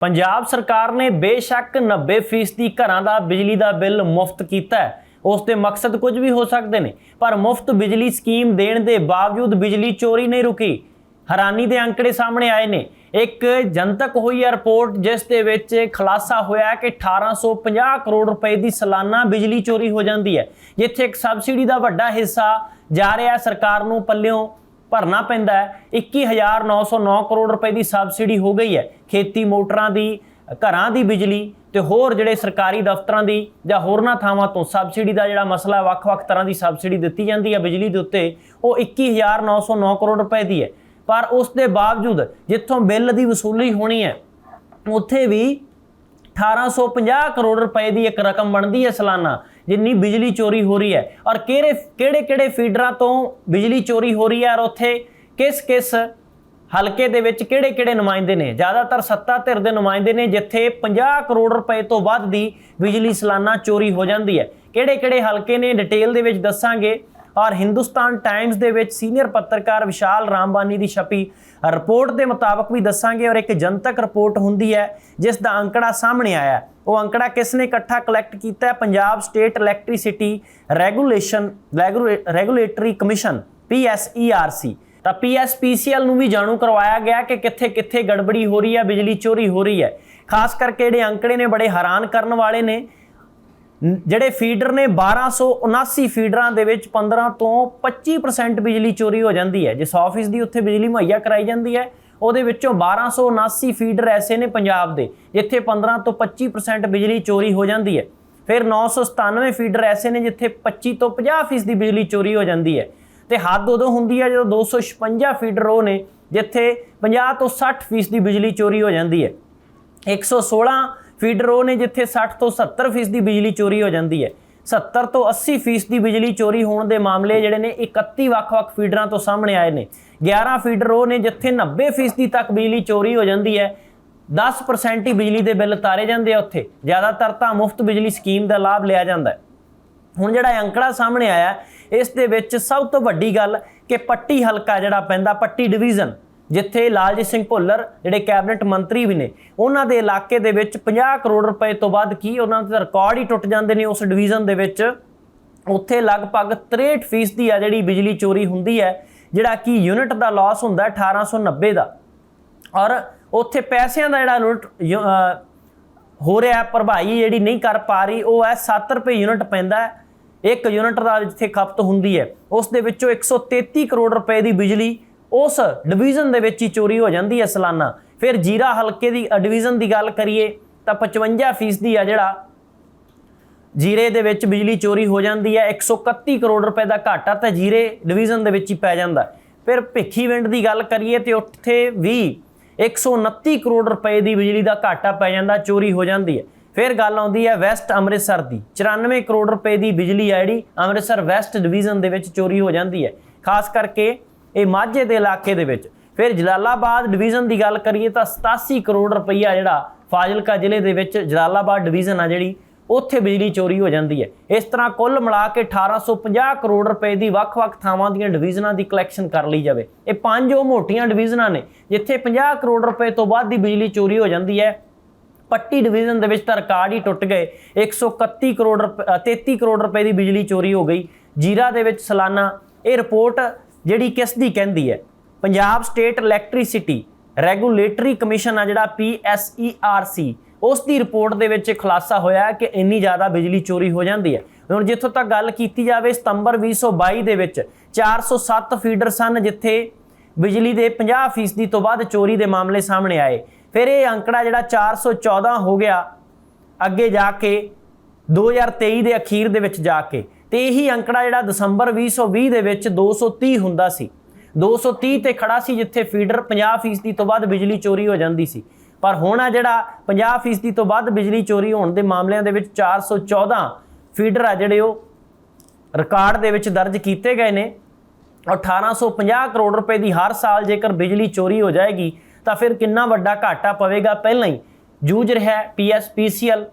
ਪੰਜਾਬ ਸਰਕਾਰ ਨੇ ਬੇਸ਼ੱਕ 90% ਘਰਾਂ ਦਾ ਬਿਜਲੀ ਦਾ ਬਿੱਲ ਮੁਫਤ ਕੀਤਾ ਹੈ। ਉਸ ਦੇ ਮਕਸਦ ਕੁਝ ਵੀ ਹੋ ਸਕਦੇ ਨੇ, ਪਰ ਮੁਫਤ ਬਿਜਲੀ ਸਕੀਮ ਦੇਣ ਦੇ ਬਾਵਜੂਦ ਬਿਜਲੀ ਚੋਰੀ ਨਹੀਂ ਰੁਕੀ। ਹੈਰਾਨੀ ਦੇ ਅੰਕੜੇ ਸਾਹਮਣੇ ਆਏ ਨੇ। ਇੱਕ ਜਨਤਕ ਹੋਈ ਹੈ ਰਿਪੋਰਟ ਜਿਸ ਦੇ ਵਿੱਚ ਖੁਲਾਸਾ ਹੋਇਆ ਕਿ 1850 ਕਰੋੜ ਰੁਪਏ ਦੀ ਸਾਲਾਨਾ ਬਿਜਲੀ ਚੋਰੀ ਹੋ ਜਾਂਦੀ ਹੈ, ਜਿੱਥੇ ਇੱਕ ਸਬਸਿਡੀ ਦਾ ਵੱਡਾ ਹਿੱਸਾ ਜਾ ਰਿਹਾ ਸਰਕਾਰ ਨੂੰ ਪੱਲਿਓਂ ਭਰਨਾ ਪੈਂਦਾ ਹੈ। 21909 ਕਰੋੜ ਰੁਪਏ ਦੀ ਸਬਸਿਡੀ ਹੋ ਗਈ ਹੈ। ਖੇਤੀ ਮੋਟਰਾਂ ਦੀ, ਘਰਾਂ ਦੀ ਬਿਜਲੀ ਤੇ ਹੋਰ ਜਿਹੜੇ ਸਰਕਾਰੀ ਦਫ਼ਤਰਾਂ ਦੀ ਜਾਂ ਹੋਰਨਾਂ ਥਾਵਾਂ ਤੋਂ ਸਬਸਿਡੀ ਦਾ ਜਿਹੜਾ ਮਸਲਾ ਵੱਖ-ਵੱਖ ਤਰ੍ਹਾਂ ਦੀ ਸਬਸਿਡੀ ਦਿੱਤੀ ਜਾਂਦੀ ਹੈ ਬਿਜਲੀ ਦੇ ਉੱਤੇ। ਉਹ 21909 ਕਰੋੜ ਰੁਪਏ ਦੀ ਹੈ। ਪਰ ਉਸ ਦੇ ਬਾਵਜੂਦ ਜਿੱਥੋਂ ਬਿੱਲ ਦੀ ਵਸੂਲੀ ਹੋਣੀ ਹੈ, ਉੱਥੇ ਵੀ 1850 ਕਰੋੜ ਰੁਪਏ ਦੀ ਇੱਕ ਰਕਮ ਬਣਦੀ ਹੈ ਸਾਲਾਨਾ। ਜਿੰਨੀ ਬਿਜਲੀ ਚੋਰੀ ਹੋ ਰਹੀ ਹੈ। ਔਰ ਕਿਹੜੇ ਕਿਹੜੇ ਕਿਹੜੇ ਫੀਡਰਾਂ ਤੋਂ ਬਿਜਲੀ ਚੋਰੀ ਹੋ ਰਹੀ ਹੈ ਔਰ ਉੱਥੇ ਕਿਸ ਕਿਸ ਹਲਕੇ ਦੇ ਵਿੱਚ ਕਿਹੜੇ ਕਿਹੜੇ ਨੁਮਾਇੰਦੇ ਨੇ? ਜ਼ਿਆਦਾਤਰ ਸੱਤਾ ਧਿਰ ਦੇ ਨੁਮਾਇੰਦੇ ਨੇ ਜਿੱਥੇ 50 ਕਰੋੜ ਰੁਪਏ ਤੋਂ ਵੱਧ ਦੀ ਬਿਜਲੀ ਸਾਲਾਨਾ ਚੋਰੀ ਹੋ ਜਾਂਦੀ ਹੈ। ਕਿਹੜੇ ਕਿਹੜੇ ਹਲਕੇ ਨੇ? ਡਿਟੇਲ ਦੇ ਵਿੱਚ ਦੱਸਾਂਗੇ। ਔਰ ਹਿੰਦੁਸਤਾਨ ਟਾਈਮਸ ਦੇ ਵਿੱਚ ਸੀਨੀਅਰ ਪੱਤਰਕਾਰ ਵਿਸ਼ਾਲ ਰਾਮਬਾਨੀ ਦੀ ਛਪੀ ਰਿਪੋਰਟ ਦੇ ਮੁਤਾਬਕ ਵੀ ਦੱਸਾਂਗੇ ਔਰ ਇੱਕ ਜਨਤਕ ਰਿਪੋਰਟ ਹੁੰਦੀ ਹੈ, ਜਿਸ ਦਾ ਅੰਕੜਾ ਸਾਹਮਣੇ ਆਇਆ ਉਹ ਅੰਕੜਾ ਕਿਸ ਨੇ ਇਕੱਠਾ ਕਲੈਕਟ ਕੀਤਾ ਹੈ? Punjab state electricity regulation regulatory commission PSERC ਤਾਂ PSPCL ਨੂੰ ਵੀ ਜਾਣੂ ਕਰਵਾਇਆ ਗਿਆ ਕਿ ਕਿੱਥੇ ਕਿੱਥੇ ਗੜਬੜੀ ਹੋ ਰਹੀ ਹੈ, ਬਿਜਲੀ ਚੋਰੀ ਹੋ ਰਹੀ ਹੈ। ਖਾਸ ਕਰਕੇ ਜਿਹੜੇ ਅੰਕੜੇ ਨੇ, ਬੜੇ ਹੈਰਾਨ ਕਰਨ ਵਾਲੇ ਨੇ। ਜਿਹੜੇ ਫੀਡਰ ਨੇ 1279 ਫੀਡਰਾਂ ਦੇ ਵਿੱਚ 15 ਤੋਂ 25% ਬਿਜਲੀ ਚੋਰੀ ਹੋ ਜਾਂਦੀ ਹੈ। ਜਿਸ ਆਫਿਸ ਦੀ ਉੱਥੇ ਬਿਜਲੀ ਮੁਹੱਈਆ ਕਰਾਈ ਜਾਂਦੀ ਹੈ, ਉਹਦੇ ਵਿੱਚੋਂ 1279 ਫੀਡਰ ਐਸੇ ਨੇ ਪੰਜਾਬ ਦੇ, ਜਿੱਥੇ 15 ਤੋਂ 25% ਬਿਜਲੀ ਚੋਰੀ ਹੋ ਜਾਂਦੀ ਹੈ। ਫਿਰ 997 ਫੀਡਰ ਐਸੇ ਨੇ ਜਿੱਥੇ 25 ਤੋਂ 50% ਦੀ ਬਿਜਲੀ ਚੋਰੀ ਹੋ ਜਾਂਦੀ ਹੈ। ਤੇ ਹੱਦ ਉਦੋਂ ਹੁੰਦੀ ਹੈ ਜਦੋਂ 256 ਫੀਡਰ ਉਹ ਨੇ, ਜਿੱਥੇ 50 ਤੋਂ 60% ਦੀ ਬਿਜਲੀ ਚੋਰੀ ਹੋ ਜਾਂਦੀ ਹੈ। 116 ਫੀਡਰ ਉਹ ਨੇ ਜਿੱਥੇ 60 ਤੋਂ 70% ਦੀ ਬਿਜਲੀ ਚੋਰੀ ਹੋ ਜਾਂਦੀ ਹੈ। 70 ਤੋਂ 80% ਦੀ ਬਿਜਲੀ ਚੋਰੀ ਹੋਣ ਦੇ ਮਾਮਲੇ ਜਿਹੜੇ ਨੇ 31 ਵੱਖ-ਵੱਖ ਫੀਡਰਾਂ ਤੋਂ ਸਾਹਮਣੇ ਆਏ ਨੇ। 11 ਫੀਡਰ ਉਹ ਨੇ ਜਿੱਥੇ 90% ਤੱਕ ਬਿਜਲੀ ਚੋਰੀ ਹੋ ਜਾਂਦੀ ਹੈ। 10% ਹੀ ਬਿਜਲੀ ਦੇ ਬਿੱਲ ਤਾਰੇ ਜਾਂਦੇ ਆ ਉੱਥੇ। ਜ਼ਿਆਦਾਤਰ ਤਾਂ ਮੁਫਤ ਬਿਜਲੀ ਸਕੀਮ ਦਾ ਲਾਭ ਲਿਆ ਜਾਂਦਾ ਹੈ। ਹੁਣ ਜਿਹੜਾ ਅੰਕੜਾ ਸਾਹਮਣੇ ਆਇਆ, ਇਸ ਦੇ ਵਿੱਚ ਸਭ ਤੋਂ ਵੱਡੀ ਗੱਲ ਕਿ ਪੱਟੀ ਹਲਕਾ ਜਿਹੜਾ ਪੈਂਦਾ, ਪੱਟੀ ਡਿਵੀਜ਼ਨ ਜਿੱਥੇ ਲਾਲਜੀਤ ਸਿੰਘ ਭੁੱਲਰ, ਜਿਹੜੇ ਕੈਬਨਿਟ ਮੰਤਰੀ ਵੀ ਨੇ, ਉਹਨਾਂ ਦੇ ਇਲਾਕੇ ਦੇ ਵਿੱਚ 50 ਕਰੋੜ ਰੁਪਏ ਤੋਂ ਵੱਧ ਕੀ ਉਹਨਾਂ ਦੇ ਰਿਕਾਰਡ ਹੀ ਟੁੱਟ ਜਾਂਦੇ ਨੇ ਉਸ ਡਿਵੀਜ਼ਨ ਦੇ ਵਿੱਚ। ਉੱਥੇ ਲਗਭਗ 63% ਦੀ ਆ ਜਿਹੜੀ ਬਿਜਲੀ ਚੋਰੀ ਹੁੰਦੀ ਹੈ, ਜਿਹੜਾ ਕਿ ਯੂਨਿਟ ਦਾ ਲਾਸ ਹੁੰਦਾ ਹੈ 1890 ਦਾ। ਔਰ ਉੱਥੇ ਪੈਸਿਆਂ ਦਾ ਜਿਹੜਾ ਯੂਨਿਟ ਯੂ- ਹੋ ਰਿਹਾ ਭਰਪਾਈ ਜਿਹੜੀ ਨਹੀਂ ਕਰ ਪਾ ਰਹੀ, ਉਹ ਹੈ 7 ਰੁਪਏ ਯੂਨਿਟ ਪੈਂਦਾ ਹੈ, ਇੱਕ ਯੂਨਿਟ ਦਾ ਜਿੱਥੇ ਖਪਤ ਹੁੰਦੀ ਹੈ, ਉਸ ਦੇ ਵਿੱਚੋਂ 133 ਕਰੋੜ ਰੁਪਏ ਦੀ ਬਿਜਲੀ ਉਸ ਡਿਵੀਜ਼ਨ ਦੇ ਵਿੱਚ ਹੀ ਚੋਰੀ ਹੋ ਜਾਂਦੀ ਹੈ ਸਾਲਾਨਾ। ਫਿਰ ਜੀਰਾ ਹਲਕੇ ਦੀ ਡਿਵੀਜ਼ਨ ਦੀ ਗੱਲ ਕਰੀਏ ਤਾਂ 55% ਆ ਜਿਹੜਾ ਜੀਰੇ ਦੇ ਵਿੱਚ ਬਿਜਲੀ ਚੋਰੀ ਹੋ ਜਾਂਦੀ ਹੈ 131 ਕਰੋੜ ਰੁਪਏ ਦਾ ਘਾਟਾ ਤਾਂ ਜੀਰੇ ਡਿਵੀਜ਼ਨ ਦੇ ਵਿੱਚ ਹੀ ਪੈ ਜਾਂਦਾ। ਹੈ। ਫਿਰ ਭਿੱਖੀਵਿੰਡ ਦੀ ਗੱਲ ਕਰੀਏ ਤੇ ਉੱਥੇ ਵੀ 129 ਕਰੋੜ ਰੁਪਏ ਦੀ ਬਿਜਲੀ ਦਾ ਘਾਟਾ ਪੈ ਜਾਂਦਾ, ਚੋਰੀ ਹੋ ਜਾਂਦੀ ਹੈ। ਫਿਰ ਗੱਲ ਆਉਂਦੀ ਹੈ ਵੈਸਟ ਅੰਮ੍ਰਿਤਸਰ ਦੀ। 94 ਕਰੋੜ ਰੁਪਏ ਦੀ ਬਿਜਲੀ ਆ ਜਿਹੜੀ ਅੰਮ੍ਰਿਤਸਰ ਵੈਸਟ ਡਿਵੀਜ਼ਨ ਦੇ ਵਿੱਚ ਚੋਰੀ ਹੋ ਜਾਂਦੀ ਹੈ। ਖਾਸ ਕਰਕੇ ਇਹ ਮਾਝੇ ਦੇ ਇਲਾਕੇ ਦੇ ਵਿੱਚ। ਫਿਰ ਜਲਾਲਾਬਾਦ ਡਿਵੀਜ਼ਨ ਦੀ ਗੱਲ ਕਰੀਏ ਤਾਂ 87 ਕਰੋੜ ਰੁਪਈਆ ਜਿਹੜਾ ਫਾਜ਼ਿਲਕਾ ਜ਼ਿਲ੍ਹੇ ਦੇ ਵਿੱਚ ਜਲਾਲਾਬਾਦ ਡਿਵੀਜ਼ਨ ਆ ਜਿਹੜੀ ਉੱਥੇ ਬਿਜਲੀ ਚੋਰੀ ਹੋ ਜਾਂਦੀ ਹੈ। ਇਸ ਤਰ੍ਹਾਂ ਕੁੱਲ ਮਿਲਾ ਕੇ 1850 ਕਰੋੜ ਰੁਪਏ ਦੀ ਵੱਖ-ਵੱਖ ਥਾਵਾਂ ਦੀਆਂ ਡਿਵੀਜ਼ਨਾਂ ਦੀ ਕਲੈਕਸ਼ਨ ਕਰ ਲਈ ਜਾਵੇ। ਇਹ ਪੰਜ ਉਹ ਮੋਟੀਆਂ ਡਿਵੀਜ਼ਨਾਂ ਨੇ ਜਿੱਥੇ 50 ਕਰੋੜ ਰੁਪਏ ਤੋਂ ਵੱਧ ਦੀ ਬਿਜਲੀ ਚੋਰੀ ਹੋ ਜਾਂਦੀ ਹੈ। ਪੱਟੀ ਡਿਵੀਜ਼ਨ ਦੇ ਵਿੱਚ ਤਾਂ ਰਿਕਾਰਡ ਹੀ ਟੁੱਟ ਗਏ। 131 ਕਰੋੜ ਰੁਪ- ਅ, 33 ਕਰੋੜ ਰੁਪਏ ਦੀ ਬਿਜਲੀ ਚੋਰੀ ਹੋ ਗਈ। ਜੀਰਾ ਦੇ ਵਿੱਚ ਸਾਲਾਨਾ ਇਹ ਰਿਪੋਰਟ ਜਿਹੜੀ ਕਿਸ ਦੀ ਕਹਿੰਦੀ ਹੈ? Punjab state electricity regulatory commission ਆ ਜਿਹੜਾ PSERC ਉਸ ਦੀ ਰਿਪੋਰਟ ਦੇ ਵਿੱਚ ਖੁਲਾਸਾ ਹੋਇਆ ਕਿ ਇੰਨੀ ਜ਼ਿਆਦਾ ਬਿਜਲੀ ਚੋਰੀ ਹੋ ਜਾਂਦੀ ਹੈ। ਹੁਣ ਜਿੱਥੋਂ ਤੱਕ ਗੱਲ ਕੀਤੀ ਜਾਵੇ, ਸਤੰਬਰ 2022 ਦੇ ਵਿੱਚ 407 ਫੀਡਰ ਸਨ ਜਿੱਥੇ ਬਿਜਲੀ ਦੇ 50% ਤੋਂ ਵੱਧ ਚੋਰੀ ਦੇ ਮਾਮਲੇ ਸਾਹਮਣੇ ਆਏ। ਫਿਰ ਇਹ ਅੰਕੜਾ ਜਿਹੜਾ 414 ਹੋ ਗਿਆ, ਅੱਗੇ ਜਾ ਕੇ 2023 ਦੇ ਅਖੀਰ ਦੇ ਵਿੱਚ ਜਾ ਕੇ। ਤੇ ਇਹੀ ਅੰਕੜਾ ਜਿਹੜਾ ਦਸੰਬਰ 2020 ਦੇ ਵਿੱਚ 230 ਹੁੰਦਾ ਸੀ। 230 ਤੇ ਖੜਾ ਸੀ ਜਿੱਥੇ ਫੀਡਰ 50% ਤੋਂ ਵੱਧ ਬਿਜਲੀ ਚੋਰੀ ਹੋ ਜਾਂਦੀ ਸੀ। ਪਰ ਹੁਣ ਆ ਜਿਹੜਾ 50% ਤੋਂ ਵੱਧ ਬਿਜਲੀ ਚੋਰੀ ਹੋਣ ਦੇ ਮਾਮਲਿਆਂ ਦੇ ਵਿੱਚ 414 ਫੀਡਰ ਆ ਜਿਹੜੇ ਉਹ ਰਿਕਾਰਡ ਦੇ ਵਿੱਚ ਦਰਜ ਕੀਤੇ ਗਏ ਨੇ। ਔਰ 1850 ਕਰੋੜ ਰੁਪਏ ਦੀ ਹਰ ਸਾਲ ਜੇਕਰ ਬਿਜਲੀ ਚੋਰੀ ਹੋ ਜਾਏਗੀ, ਤਾਂ ਫਿਰ ਕਿੰਨਾ ਵੱਡਾ ਘਾਟਾ ਪਵੇਗਾ ਪਹਿਲਾਂ ਹੀ। ਜੂਝ ਰਿਹਾ ਹੈ ਪੀਐਸਪੀਸੀਐਲ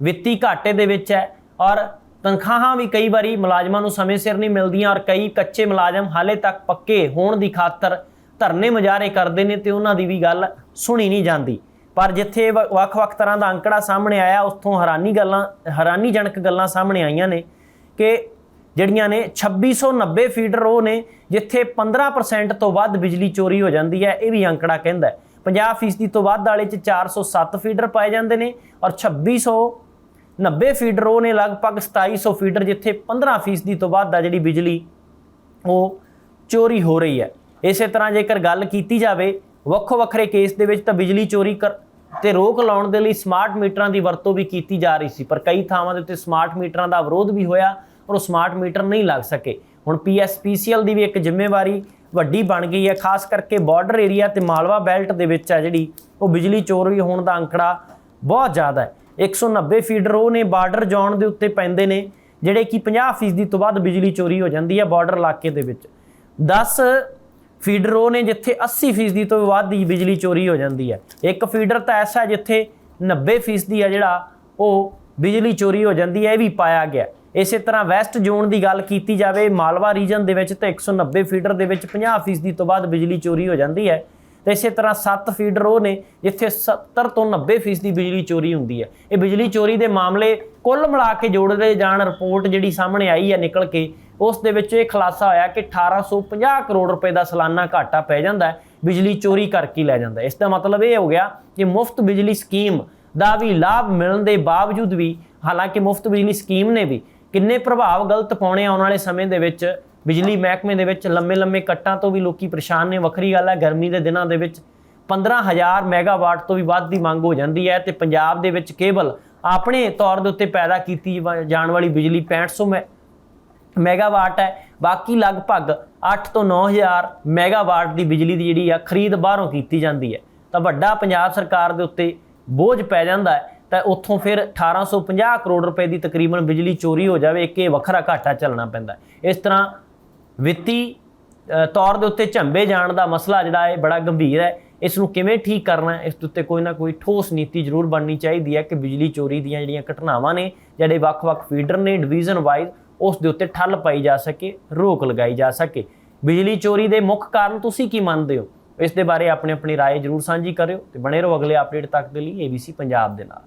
ਵਿੱਤੀ ਘਾਟੇ ਦੇ ਵਿੱਚ ਹੈ ਔਰ ਤਨਖਾਹਾਂ ਵੀ ਕਈ ਵਾਰੀ ਮੁਲਾਜ਼ਮਾਂ ਨੂੰ ਸਮੇਂ ਸਿਰ ਨਹੀਂ ਮਿਲਦੀਆਂ ਔਰ ਕਈ ਕੱਚੇ ਮੁਲਾਜ਼ਮ ਹਾਲੇ ਤੱਕ ਪੱਕੇ ਹੋਣ ਦੀ ਖਾਤਰ ਧਰਨੇ ਮੁਜ਼ਾਹਰੇ ਕਰਦੇ ਨੇ ਤੇ ਉਹਨਾਂ ਦੀ ਵੀ ਗੱਲ ਸੁਣੀ ਨਹੀਂ ਜਾਂਦੀ। ਪਰ ਜਿੱਥੇ ਵ- ਵੱਖ-ਵੱਖ ਤਰ੍ਹਾਂ ਦਾ ਅੰਕੜਾ ਸਾਹਮਣੇ ਆਇਆ, ਉੱਥੋਂ ਹੈਰਾਨੀ ਗੱਲਾਂ, ਹੈਰਾਨੀਜਨਕ ਗੱਲਾਂ ਸਾਹਮਣੇ ਆਈਆਂ ਨੇ ਕਿ ਜਿਹੜੀਆਂ ਨੇ 2690 ਫੀਡਰ ਉਹ ਨੇ, ਜਿੱਥੇ 15% ਤੋਂ ਵੱਧ ਬਿਜਲੀ ਚੋਰੀ ਹੋ ਜਾਂਦੀ ਹੈ, ਇਹ ਵੀ ਅੰਕੜਾ ਕਹਿੰਦਾ ਹੈ। 50% ਤੋਂ ਵੱਧ ਵਾਲੇ ਚ 407 ਫੀਡਰ ਪਾਏ ਜਾਂਦੇ ਨੇ ਔਰ 2690 ਫੀਡਰ ਉਹ ਨੇ ਲਗਭਗ 2700 ਫੀਡਰ ਜਿੱਥੇ 15% ਤੋਂ ਵੱਧ ਆ ਜਿਹੜੀ ਬਿਜਲੀ, ਉਹ ਚੋਰੀ ਹੋ ਰਹੀ ਹੈ। ਇਸੇ ਤਰ੍ਹਾਂ ਜੇਕਰ ਗੱਲ ਕੀਤੀ ਜਾਵੇ, ਵੱਖੋ ਵੱਖਰੇ ਕੇਸ ਦੇ ਵਿੱਚ ਤਾਂ ਬਿਜਲੀ ਚੋਰੀ ਕਰ ਤੇ ਰੋਕ ਲਾਉਣ ਦੇ ਲਈ ਸਮਾਰਟ ਮੀਟਰਾਂ ਦੀ ਵਰਤੋਂ ਵੀ ਕੀਤੀ ਜਾ ਰਹੀ ਸੀ, ਪਰ ਕਈ ਥਾਵਾਂ ਦੇ ਉੱਤੇ ਸਮਾਰਟ ਮੀਟਰਾਂ ਦਾ ਵਿਰੋਧ ਵੀ ਹੋਇਆ ਔਰ ਉਹ ਸਮਾਰਟ ਮੀਟਰ ਨਹੀਂ ਲੱਗ ਸਕੇ। ਹੁਣ ਪੀਐਸਪੀਸੀਐਲ ਦੀ ਵੀ ਇੱਕ ਜ਼ਿੰਮੇਵਾਰੀ ਵੱਡੀ ਬਣ ਗਈ ਹੈ, ਖਾਸ ਕਰਕੇ ਬਾਰਡਰ ਏਰੀਆ ਤੇ ਮਾਲਵਾ ਬੈਲਟ ਦੇ ਵਿੱਚ ਆ ਜਿਹੜੀ ਉਹ ਬਿਜਲੀ ਚੋਰੀ ਹੋਣ ਦਾ ਅੰਕੜਾ ਬਹੁਤ ਜ਼ਿਆਦਾ ਹੈ। 190 ਫੀਡਰ ਉਹ ਨੇ, ਬਾਰਡਰ ਜ਼ੋਨ ਦੇ ਉੱਤੇ ਪੈਂਦੇ ਨੇ, ਜਿਹੜੇ ਕਿ 50% ਤੋਂ ਵੱਧ ਬਿਜਲੀ ਚੋਰੀ ਹੋ ਜਾਂਦੀ ਹੈ ਬਾਰਡਰ ਇਲਾਕੇ ਦੇ ਵਿੱਚ। 10 ਫੀਡਰ ਉਹ ਨੇ ਜਿੱਥੇ 80% ਤੋਂ ਵੱਧ ਦੀ ਬਿਜਲੀ ਚੋਰੀ ਹੋ ਜਾਂਦੀ ਹੈ। ਇੱਕ ਫੀਡਰ ਤਾਂ ਐਸਾ ਹੈ ਜਿੱਥੇ 90% ਹੈ ਜਿਹੜਾ ਉਹ ਬਿਜਲੀ ਚੋਰੀ ਹੋ ਜਾਂਦੀ ਹੈ, ਇਹ ਵੀ ਪਾਇਆ ਗਿਆ। ਇਸੇ ਤਰ੍ਹਾਂ ਵੈਸਟ ਜ਼ੋਨ ਦੀ ਗੱਲ ਕੀਤੀ ਜਾਵੇ, ਮਾਲਵਾ ਰੀਜਨ ਦੇ ਵਿੱਚ ਤਾਂ 190 ਫੀਡਰ ਦੇ ਵਿੱਚ 50% ਤੋਂ ਵੱਧ ਬਿਜਲੀ ਚੋਰੀ ਹੋ ਜਾਂਦੀ ਹੈ। ਤੇ ਇਸੇ ਤਰ੍ਹਾਂ 7 ਫੀਡਰ ਉਹ ਨੇ, ਜਿੱਥੇ 70 ਤੋਂ 90% ਦੀ ਬਿਜਲੀ ਚੋਰੀ ਹੁੰਦੀ ਹੈ। ਇਹ ਬਿਜਲੀ ਚੋਰੀ ਦੇ ਮਾਮਲੇ ਕੁੱਲ ਮਿਲਾ ਕੇ ਜੋੜਦੇ ਜਾਣ ਰਿਪੋਰਟ ਜਿਹੜੀ ਸਾਹਮਣੇ ਆਈ ਹੈ ਨਿਕਲ ਕੇ, ਉਸ ਦੇ ਵਿੱਚ ਇਹ ਖੁਲਾਸਾ ਹੋਇਆ ਕਿ 1850 ਕਰੋੜ ਰੁਪਏ ਦਾ ਸਾਲਾਨਾ ਘਾਟਾ ਪੈ ਜਾਂਦਾ ਹੈ, ਬਿਜਲੀ ਚੋਰੀ ਕਰਕੇ ਲੈ ਜਾਂਦਾ ਇਸ ਦਾ ਮਤਲਬ ਇਹ ਹੋ ਗਿਆ ਕਿ ਮੁਫਤ ਬਿਜਲੀ ਸਕੀਮ ਦਾ ਵੀ ਲਾਭ ਮਿਲਣ ਦੇ ਬਾਵਜੂਦ ਵੀ, ਹਾਲਾਂਕਿ ਮੁਫਤ ਬਿਜਲੀ ਸਕੀਮ ਨੇ ਵੀ ਕਿੰਨੇ ਪ੍ਰਭਾਵ ਗਲਤ ਪਾਉਣੇ ਆਉਣ ਵਾਲੇ ਸਮੇਂ ਦੇ ਵਿੱਚ ਬਿਜਲੀ ਮਹਿਕਮੇ ਦੇ ਵਿੱਚ ਲੰਮੇ ਲੰਮੇ ਕੱਟਾਂ ਤੋਂ ਵੀ ਲੋਕੀ ਪਰੇਸ਼ਾਨ ਨੇ। ਵੱਖਰੀ ਗੱਲ ਹੈ, ਗਰਮੀ ਦੇ ਦਿਨਾਂ ਦੇ ਵਿੱਚ 15000 ਮੈਗਾਵਾਟ ਤੋਂ ਵੀ ਵੱਧ ਦੀ ਮੰਗ ਹੋ ਜਾਂਦੀ ਹੈ ਤੇ ਪੰਜਾਬ ਦੇ ਵਿੱਚ ਕੇਵਲ ਆਪਣੇ ਤੌਰ ਦੇ ਉੱਤੇ ਪੈਦਾ ਕੀਤੀ ਵਾ- ਜਾਣ ਵਾਲੀ ਬਿਜਲੀ 6500 ਮੈ- ਮੈਗਾਵਾਟ ਹੈ। ਬਾਕੀ ਲਗਭਗ 8 ਤੋਂ 9000 ਮੈਗਾਵਾਟ ਦੀ ਬਿਜਲੀ ਦੀ ਜਿਹੜੀ ਆ, ਖਰੀਦ ਬਾਹਰੋਂ ਕੀਤੀ ਜਾਂਦੀ ਹੈ। ਤਾਂ ਵੱਡਾ ਪੰਜਾਬ ਸਰਕਾਰ ਦੇ ਉੱਤੇ ਬੋਝ ਪੈ ਜਾਂਦਾ ਹੈ, ਤਾਂ ਉੱਥੋਂ ਫਿਰ 1850 ਕਰੋੜ ਰੁਪਏ ਦੀ ਤਕਰੀਬਨ ਬਿਜਲੀ ਚੋਰੀ ਹੋ ਜਾਵੇ, ਇੱਕ ਇਹ ਵੱਖਰਾ ਘਾਟਾ ਚੱਲਣਾ ਪੈਂਦਾ ਇਸ ਤਰ੍ਹਾਂ ਵਿੱਤੀ ਅ, ਤੌਰ ਦੇ ਉੱਤੇ ਝੰਬੇ ਜਾਣ ਦਾ ਮਸਲਾ ਜਿਹੜਾ ਹੈ ਬੜਾ ਗੰਭੀਰ ਹੈ ਇਸ ਨੂੰ ਕਿਵੇਂ ਠੀਕ ਕਰਨਾ ਹੈ ਇਸ ਦੇ ਉੱਤੇ ਕੋਈ ਨਾ ਕੋਈ ਠੋਸ ਨੀਤੀ ਜ਼ਰੂਰ ਬਣਨੀ ਚਾਹੀਦੀ ਹੈ ਕਿ ਬਿਜਲੀ ਚੋਰੀ ਦੀਆਂ ਜਿਹੜੀਆਂ ਘਟਨਾਵਾਂ ਨੇ ਜਿਹੜੇ ਵੱਖ-ਵੱਖ ਫੀਡਰ ਨੇ ਡਿਵੀਜ਼ਨ ਵਾਈਜ਼ ਉਸ ਦੇ ਉੱਤੇ ਠੱਲ ਪਾਈ ਜਾ ਸਕੇ ਰੋਕ ਲਗਾਈ ਜਾ ਸਕੇ ਬਿਜਲੀ ਚੋਰੀ ਦੇ ਮੁੱਖ ਕਾਰਨ ਤੁਸੀਂ ਕੀ ਮੰਨਦੇ ਹੋ ਇਸ ਦੇ ਬਾਰੇ ਆਪਣੀ ਆਪਣੀ رائے ਜ਼ਰੂਰ ਸਾਂਝੀ ਕਰਿਓ ਤੇ ਬਣੇ ਰਹੋ ਅਗਲੇ ਅਪਡੇਟ ਤੱਕ ਦੇ ਲਈ ABC ਪੰਜਾਬ ਦੇ ਨਾਲ